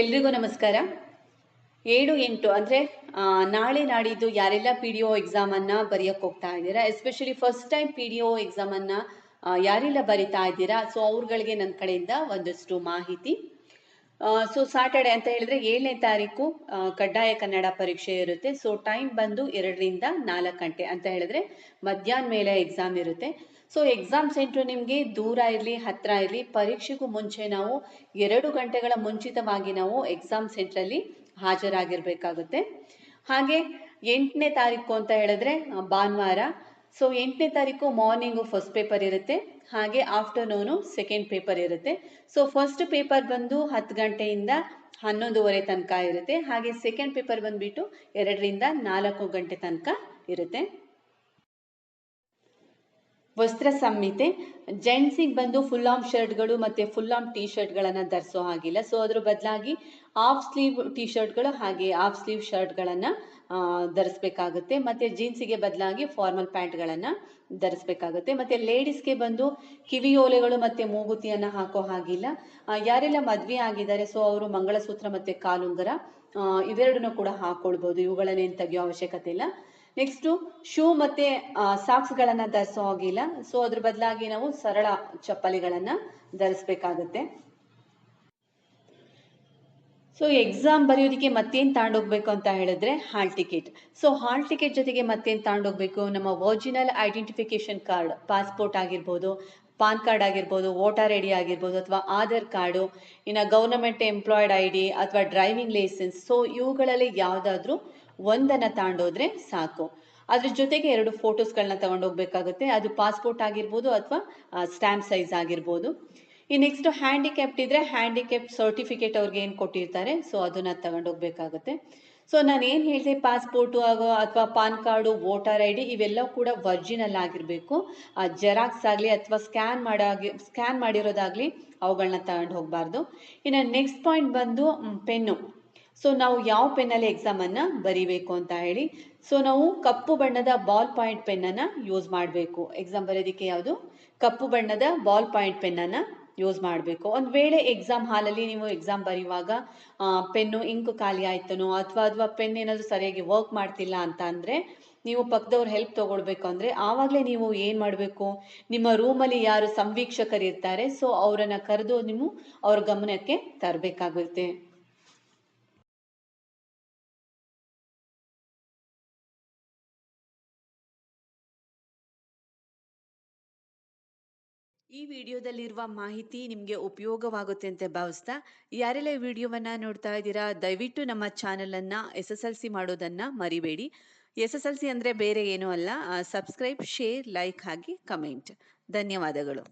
ಎಲ್ರಿಗೂ ನಮಸ್ಕಾರ. ಏಳು ಎಂಟು ಅಂದರೆ ನಾಳೆ ನಾಡಿದ್ದು ಯಾರೆಲ್ಲ ಪಿ ಡಿ ಒ ಎಕ್ಸಾಮನ್ನು ಬರೆಯೋಕ್ಕೆ ಹೋಗ್ತಾ ಇದ್ದೀರಾ? Especially first time P D O ಎಕ್ಸಾಮನ್ನು ಯಾರೆಲ್ಲ ಬರಿತಾ ಇದ್ದೀರಾ? ಸೊ ಅವ್ರುಗಳಿಗೆ ನನ್ನ ಕಡೆಯಿಂದ ಒಂದಷ್ಟು ಮಾಹಿತಿ. ಸೊ ಸಾಟರ್ಡೆ ಅಂತ ಹೇಳಿದ್ರೆ ಏಳನೇ ತಾರೀಕು ಕಡ್ಡಾಯ ಕನ್ನಡ ಪರೀಕ್ಷೆ ಇರುತ್ತೆ. ಸೊ ಟೈಮ್ ಬಂದು ಎರಡರಿಂದ ನಾಲ್ಕು ಗಂಟೆ ಅಂತ ಹೇಳಿದ್ರೆ ಮಧ್ಯಾಹ್ನ ಮೇಲೆ ಎಕ್ಸಾಮ್ ಇರುತ್ತೆ. ಸೊ ಎಕ್ಸಾಮ್ ಸೆಂಟ್ರ್ ನಿಮಗೆ ದೂರ ಇರಲಿ ಹತ್ತಿರ ಇರಲಿ, ಪರೀಕ್ಷೆಗೂ ಮುಂಚೆ ನಾವು ಎರಡು ಗಂಟೆಗಳ ಮುಂಚಿತವಾಗಿ ನಾವು ಎಕ್ಸಾಮ್ ಸೆಂಟ್ರಲ್ಲಿ ಹಾಜರಾಗಿರ್ಬೇಕಾಗುತ್ತೆ. ಹಾಗೆ ಎಂಟನೇ ತಾರೀಕು ಅಂತ ಹೇಳಿದ್ರೆ ಭಾನುವಾರ ಸೊ ಎಂಟನೇ ತಾರೀಕು ಮಾರ್ನಿಂಗು ಫಸ್ಟ್ ಪೇಪರ್ ಇರುತ್ತೆ, ಹಾಗೆ ಆಫ್ಟರ್ನೂನು ಸೆಕೆಂಡ್ ಪೇಪರ್ ಇರುತ್ತೆ. ಸೊ ಫಸ್ಟ್ ಪೇಪರ್ ಬಂದು ಹತ್ತು ಗಂಟೆಯಿಂದ ಹನ್ನೊಂದುವರೆ ತನಕ ಇರುತ್ತೆ, ಹಾಗೆ ಸೆಕೆಂಡ್ ಪೇಪರ್ ಬಂದ್ಬಿಟ್ಟು ಎರಡರಿಂದ ನಾಲ್ಕು ಗಂಟೆ ತನಕ ಇರುತ್ತೆ. ವಸ್ತ್ರ ಸಂಹಿತೆ. ಜೆಂಟ್ಸಿಗೆ ಬಂದು ಫುಲ್ ಆಮ್ ಶರ್ಟ್ಗಳು ಮತ್ತು ಫುಲ್ ಆಮ್ ಟೀ ಶರ್ಟ್ಗಳನ್ನು ಧರಿಸೋ ಹಾಗಿಲ್ಲ. ಸೊ ಅದ್ರ ಬದಲಾಗಿ ಹಾಫ್ ಸ್ಲೀವ್ ಟೀ ಶರ್ಟ್ಗಳು ಹಾಗೆ ಹಾಫ್ ಸ್ಲೀವ್ ಶರ್ಟ್ಗಳನ್ನು ಧರಿಸ್ಬೇಕಾಗುತ್ತೆ. ಮತ್ತು ಜೀನ್ಸಿಗೆ ಬದಲಾಗಿ ಫಾರ್ಮಲ್ ಪ್ಯಾಂಟ್ಗಳನ್ನು ಧರಿಸ್ಬೇಕಾಗುತ್ತೆ. ಮತ್ತು ಲೇಡೀಸ್ಗೆ ಬಂದು ಕಿವಿಯೋಲೆಗಳು ಮತ್ತು ಮೂಗುತಿಯನ್ನು ಹಾಕೋ ಹಾಗಿಲ್ಲ. ಯಾರೆಲ್ಲ ಮದುವೆ ಆಗಿದ್ದಾರೆ ಸೊ ಅವರು ಮಂಗಳಸೂತ್ರ ಮತ್ತು ಕಾಲುಂಗರ ಇವೆರಡನ್ನೂ ಕೂಡ ಹಾಕೊಳ್ಬೋದು. ಇವುಗಳನ್ನೇನು ತೆಗೆಯೋ ಅವಶ್ಯಕತೆ ಇಲ್ಲ. ನೆಕ್ಸ್ಟು ಶೂ ಮತ್ತೆ ಸಾಕ್ಸ್ಗಳನ್ನು ಧರಿಸೋ ಹಾಗಿಲ್ಲ. ಸೊ ಅದ್ರ ಬದಲಾಗಿ ನಾವು ಸರಳ ಚಪ್ಪಲಿಗಳನ್ನು ಧರಿಸ್ಬೇಕಾಗತ್ತೆ. ಸೊ ಎಕ್ಸಾಮ್ ಬರೆಯೋದಕ್ಕೆ ಮತ್ತೇನು ತಗೊಂಡೋಗ್ಬೇಕು ಅಂತ ಹೇಳಿದ್ರೆ hall ticket so hall ticket ಜೊತೆಗೆ ಮತ್ತೇನು ತಗೊಂಡೋಗ್ಬೇಕು ನಮ್ಮ ಒರಿಜಿನಲ್ ಐಡೆಂಟಿಫಿಕೇಶನ್ ಕಾರ್ಡ್ ಪಾಸ್ಪೋರ್ಟ್ ಆಗಿರ್ಬೋದು, ಪಾನ್ ಕಾರ್ಡ್ ಆಗಿರ್ಬೋದು ವೋಟರ್ ಐ ಡಿ ಆಗಿರ್ಬೋದು ಅಥವಾ ಆಧಾರ್ ಕಾರ್ಡು, ಇನ್ನು ಗೌರ್ನಮೆಂಟ್ ಎಂಪ್ಲಾಯ್ಡ್ ಐ ಡಿ ಅಥವಾ ಡ್ರೈವಿಂಗ್ ಲೈಸೆನ್ಸ್ ಸೊ ಇವುಗಳಲ್ಲಿ ಯಾವುದಾದ್ರೂ ಒಂದನ್ನು ತಾಂಡೋದ್ರೆ ಸಾಕು. ಅದ್ರ ಜೊತೆಗೆ ಎರಡು ಫೋಟೋಸ್ಗಳನ್ನ ತಗೊಂಡೋಗ್ಬೇಕಾಗುತ್ತೆ. ಅದು ಪಾಸ್ಪೋರ್ಟ್ ಆಗಿರ್ಬೋದು ಅಥವಾ ಸ್ಟ್ಯಾಂಪ್ ಸೈಜ್ ಆಗಿರ್ಬೋದು. ಈ ನೆಕ್ಸ್ಟ್ ಹ್ಯಾಂಡಿಕ್ಯಾಪ್ಟ್ ಇದ್ರೆ ಹ್ಯಾಂಡಿಕ್ಯಾಪ್ ಸರ್ಟಿಫಿಕೇಟ್ ಅವ್ರಿಗೆ ಏನು ಕೊಟ್ಟಿರ್ತಾರೆ ಸೊ ಅದನ್ನ ತಗೊಂಡೋಗ್ಬೇಕಾಗುತ್ತೆ. ಸೊ ನಾನು ಏನು ಹೇಳಿದೆ ಪಾಸ್ಪೋರ್ಟು ಆಗೋ ಅಥವಾ PAN card voter I D ಇವೆಲ್ಲ ಕೂಡ ವರ್ಜಿನಲ್ ಆಗಿರಬೇಕು. ಜೆರಾಕ್ಸ್ ಆಗಲಿ ಅಥವಾ ಸ್ಕ್ಯಾನ್ ಮಾಡಾಗಿ ಸ್ಕ್ಯಾನ್ ಮಾಡಿರೋದಾಗಲಿ ಅವುಗಳನ್ನ ತಗೊಂಡು ಹೋಗಬಾರ್ದು. ಇನ್ನು ನೆಕ್ಸ್ಟ್ ಪಾಯಿಂಟ್ ಬಂದು ಪೆನ್ನು ಸೊ ನಾವು ಯಾವ ಪೆನ್ನಲ್ಲಿ ಎಕ್ಸಾಮನ್ನು ಬರಿಬೇಕು ಅಂತ ಹೇಳಿ ಸೊ ನಾವು ಕಪ್ಪು ಬಣ್ಣದ ಬಾಲ್ ಪಾಯಿಂಟ್ ಪೆನ್ನನ್ನು ಯೂಸ್ ಮಾಡಬೇಕು. ಎಕ್ಸಾಮ್ ಬರೆಯೋದಕ್ಕೆ ಯಾವುದು? ಕಪ್ಪು ಬಣ್ಣದ ಬಾಲ್ ಪಾಯಿಂಟ್ ಪೆನ್ನನ್ನು ಯೂಸ್ ಮಾಡಬೇಕು. ಒಂದು ವೇಳೆ ಎಕ್ಸಾಮ್ ಹಾಲಲ್ಲಿ ನೀವು ಎಕ್ಸಾಮ್ ಬರೆಯುವಾಗ ಪೆನ್ನು ಇಂಕು ಖಾಲಿ ಆಯ್ತನೋ ಅಥವಾ ಅಥವಾ ಪೆನ್ ಏನಾದರೂ ಸರಿಯಾಗಿ ವರ್ಕ್ ಮಾಡ್ತಿಲ್ಲ ಅಂತ ಅಂದರೆ, ನೀವು ಪಕ್ಕದವ್ರ ಹೆಲ್ಪ್ ತಗೊಳ್ಬೇಕು ಅಂದರೆ ಆವಾಗಲೇ ನೀವು ಏನು ಮಾಡಬೇಕು? ನಿಮ್ಮ ರೂಮಲ್ಲಿ ಯಾರು ಸಂವೀಕ್ಷಕರು ಇರ್ತಾರೆ ಸೊ ಅವರನ್ನು ಕರೆದು ನೀವು ಅವ್ರ ಗಮನಕ್ಕೆ ತರಬೇಕಾಗುತ್ತೆ. ಈ ವಿಡಿಯೋದಲ್ಲಿರುವ ಮಾಹಿತಿ ನಿಮಗೆ ಉಪಯೋಗವಾಗುತ್ತೆ ಅಂತ ಭಾವಿಸ್ತಾ ಯಾರೆಲ್ಲ ಈ ವಿಡಿಯೋವನ್ನು ನೋಡ್ತಾ ಇದ್ದೀರಾ, ದಯವಿಟ್ಟು ನಮ್ಮ ಚಾನಲನ್ನು ಎಸ್ ಎಸ್ ಎಲ್ ಸಿ ಮಾಡೋದನ್ನು ಮರಿಬೇಡಿ. ಎಸ್ ಎಸ್ ಎಲ್ ಸಿ ಅಂದರೆ ಬೇರೆ ಏನೂ ಅಲ್ಲ. ಸಬ್ಸ್ಕ್ರೈಬ್ ಶೇರ್ ಲೈಕ್ ಹಾಗೆ ಕಮೆಂಟ್ ಧನ್ಯವಾದಗಳು.